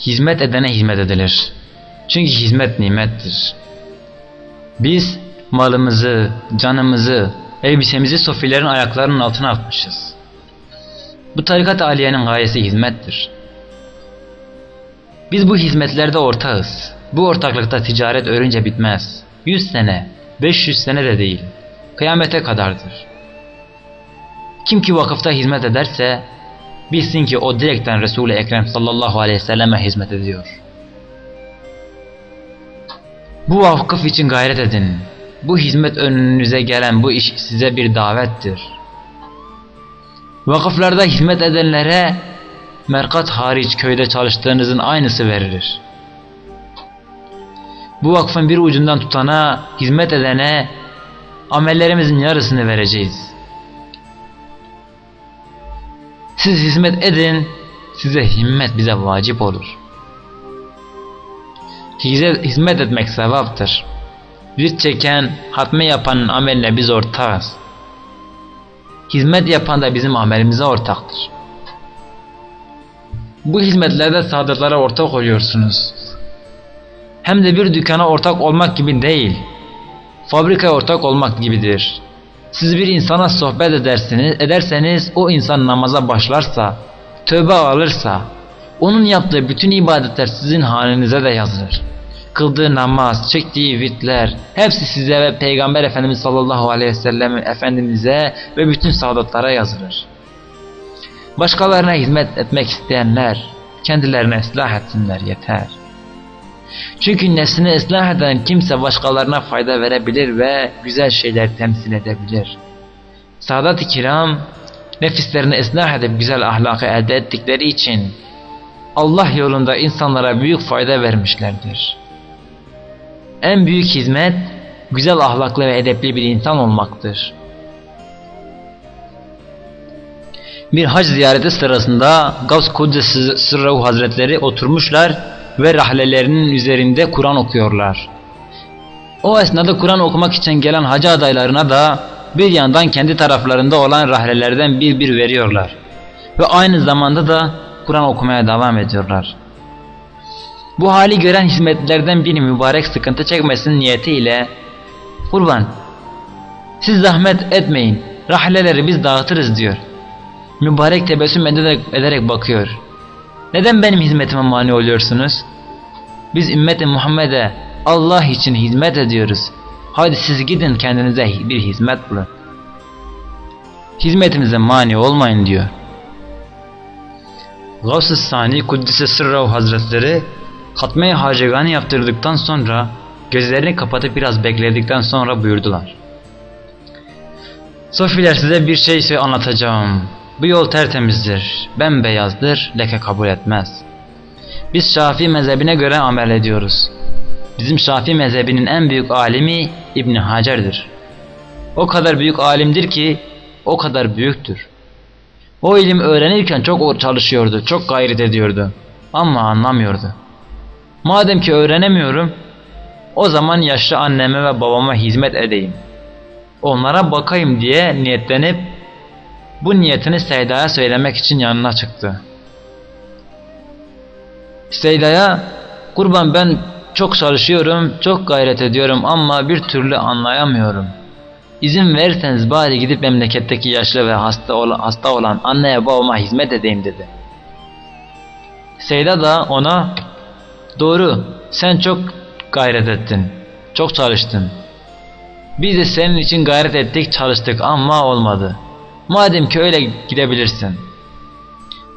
hizmet edene hizmet edilir. Çünkü hizmet nimettir. Biz malımızı, canımızı, elbisemizi sofilerin ayaklarının altına atmışız. Bu tarikat aliyenin gayesi hizmettir. Biz bu hizmetlerde ortağız. Bu ortaklıkta ticaret örünce bitmez. 100 sene, 500 sene de değil. Kıyamete kadardır. Kim ki vakıfta hizmet ederse bilsin ki o direkten Resul-i Ekrem sallallahu aleyhi ve selleme hizmet ediyor. Bu vakıf için gayret edin. Bu hizmet önünüze gelen bu iş size bir davettir. Vakıflarda hizmet edenlere merkat hariç köyde çalıştığınızın aynısı verilir. Bu vakfın bir ucundan tutana, hizmet edene amellerimizin yarısını vereceğiz. Siz hizmet edin, size himmet bize vacip olur. Hizmet etmek sevaptır. Bir çeken, hatme yapanın ameline biz ortağız. Hizmet yapan da bizim amelimize ortaktır. Bu hizmetlerde sadıklara ortak oluyorsunuz. Hem de bir dükkana ortak olmak gibi değil, fabrikaya ortak olmak gibidir. Siz bir insana sohbet edersiniz, ederseniz o insan namaza başlarsa, tövbe alırsa, onun yaptığı bütün ibadetler sizin halinize de yazılır. Kıldığı namaz, çektiği vitler, hepsi size ve Peygamber Efendimiz sallallahu aleyhi ve sellem Efendimiz'e ve bütün saadatlara yazılır. Başkalarına hizmet etmek isteyenler, kendilerine ıslah etsinler yeter. Çünkü neslini ıslah eden kimse başkalarına fayda verebilir ve güzel şeyler temsil edebilir. Sadat-ı kiram nefislerini ıslah edip güzel ahlakı elde ettikleri için Allah yolunda insanlara büyük fayda vermişlerdir. En büyük hizmet güzel ahlaklı ve edepli bir insan olmaktır. Bir hac ziyareti sırasında Gavs Kuddesi Sırrahu Hazretleri oturmuşlar ve rahlelerinin üzerinde Kur'an okuyorlar. O esnada Kur'an okumak için gelen hacı adaylarına da bir yandan kendi taraflarında olan rahlelerden bir bir veriyorlar. Ve aynı zamanda da Kur'an okumaya devam ediyorlar. Bu hali gören hizmetlerden biri mübarek sıkıntı çekmesin niyetiyle Kurban siz zahmet etmeyin rahleleri biz dağıtırız diyor. Mübarek tebessüm ederek, ederek bakıyor. Neden benim hizmetime mani oluyorsunuz? Biz ümmeti Muhammed'e Allah için hizmet ediyoruz. Hadi siz gidin kendinize bir hizmet bulun. Hizmetimize mani olmayın diyor. Gavs-ı Sani Kuddise Sırrav Hazretleri Hatme-i Hacegani yaptırdıktan sonra gözlerini kapatıp biraz bekledikten sonra buyurdular. Sofiler size bir şey anlatacağım. Bu yol tertemizdir, bembeyazdır, leke kabul etmez. Biz Şafii mezhebine göre amel ediyoruz. Bizim Şafii mezhebinin en büyük alimi İbn Hacer'dir. O kadar büyük alimdir ki o kadar büyüktür. O ilim öğrenirken çok çalışıyordu, çok gayret ediyordu ama anlamıyordu. Madem ki öğrenemiyorum, o zaman yaşlı anneme ve babama hizmet edeyim. Onlara bakayım diye niyetlenip bu niyetini Seyda'ya söylemek için yanına çıktı. Seyda'ya kurban ben çok çalışıyorum, çok gayret ediyorum ama bir türlü anlayamıyorum. İzin verirseniz bari gidip memleketteki yaşlı ve hasta olan, hasta olan anneye babama hizmet edeyim dedi. Seyda da ona doğru sen çok gayret ettin, çok çalıştın. Biz de senin için gayret ettik çalıştık ama olmadı. Madem ki öyle gidebilirsin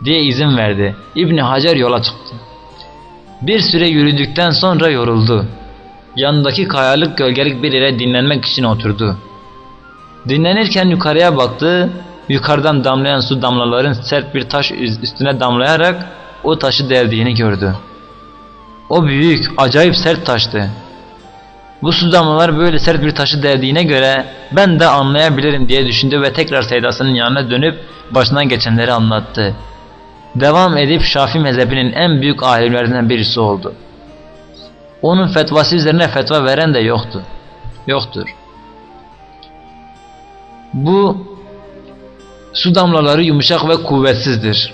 diye izin verdi. İbni Hacer yola çıktı. Bir süre yürüdükten sonra yoruldu. Yanındaki kayalık gölgelik bir yere dinlenmek için oturdu. Dinlenirken yukarıya baktı. Yukarıdan damlayan su damlaların sert bir taş üstüne damlayarak o taşı deldiğini gördü. O büyük, acayip sert taştı. Bu su damlalar böyle sert bir taşı deldiğine göre ben de anlayabilirim diye düşündü ve tekrar Seyda'sının yanına dönüp başından geçenleri anlattı. Devam edip Şafi mezhebinin en büyük alimlerinden birisi oldu. Onun fetvası üzerine fetva veren de yoktu. Yoktur. Bu su damlaları yumuşak ve kuvvetsizdir.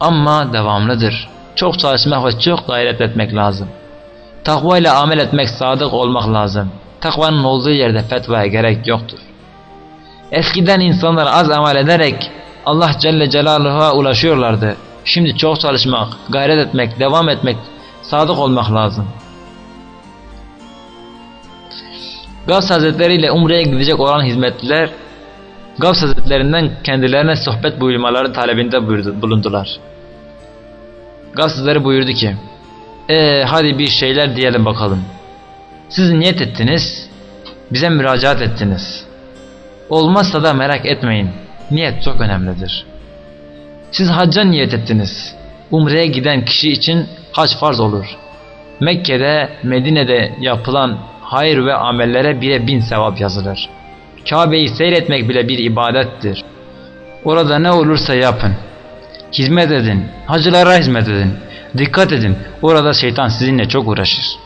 Ama devamlıdır. çok çalışmak ve çok gayret etmek lazım. Takva ile amel etmek sadık olmak lazım. Takvanın olduğu yerde fetvaya gerek yoktur. Eskiden insanlar az amel ederek Allah Celle Celaluhu'ya ulaşıyorlardı. Şimdi çok çalışmak, gayret etmek, devam etmek, sadık olmak lazım. Gavs Hazretleri ile Umre'ye gidecek olan hizmetliler Gavs Hazretlerinden kendilerine sohbet buyurmaları talebinde bulundular. Gavs Hazretleri buyurdu ki Eee hadi bir şeyler diyelim bakalım. Siz niyet ettiniz, bize müracaat ettiniz. Olmazsa da merak etmeyin, niyet çok önemlidir. Siz hacca niyet ettiniz. Umre'ye giden kişi için hac farz olur. Mekke'de, Medine'de yapılan hayır ve amellere bire bin sevap yazılır. Kabe'yi seyretmek bile bir ibadettir. Orada ne olursa yapın. Hizmet edin, hacılara hizmet edin. Dikkat edin, orada şeytan sizinle çok uğraşır.